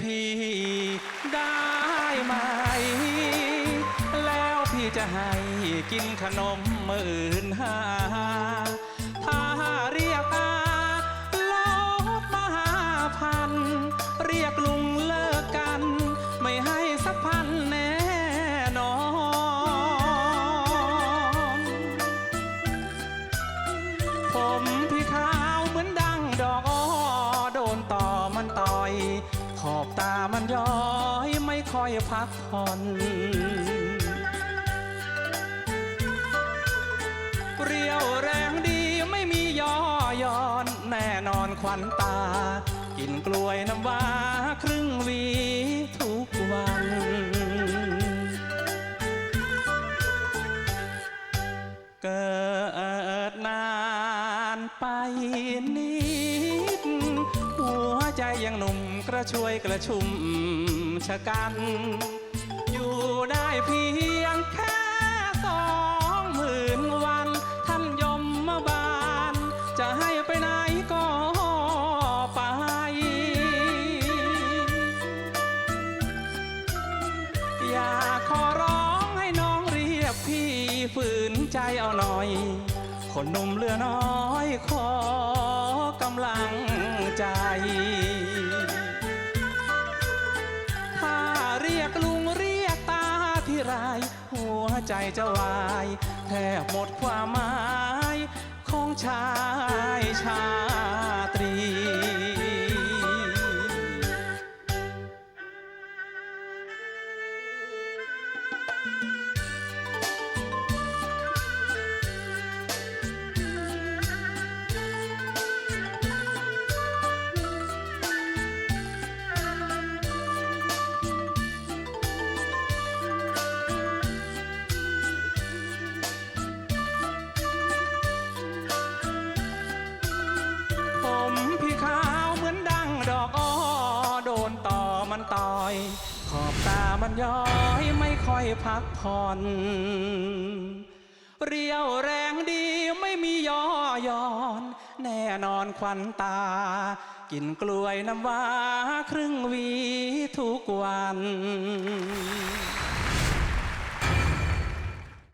พี่ได้ไหม แล้วพี่จะให้กินขนมหมื่นห้าถ้าเรียกอาลดมาหาพัน เรียกลุงเลิกกัน ไม่ให้สักพันแน่นอนผม มันย้อยไม่ค่อยพักผ่อนเรียวแรงดีไม่มีย่อย่อนแน่นอนควันตา กินกล้วยน้ำว้าครึ่งวีทุกวัน เกิดนานไป กระชวยกระชุ่มชะกัน อยู่ได้เพียงแค่สองหมื่นวัน ท่านยมมาบาน จะให้ไปไหนก็ไป อยากขอร้องให้น้องเรียกพี่ฝืนใจเอาหน่อย คนหนุ่มเลือน้อยขอกำลังใจ ที่ไรหัวใจจะวาย แทบหมดความหมาย ของชายชา มันต่อย ขอบตามันย้อยไม่ค่อยพักผ่อน เรียวแรงดีไม่มีย่อย่อน แน่นอนควันตา กินกล้วยน้ำว้าครึ่งวีทุกวัน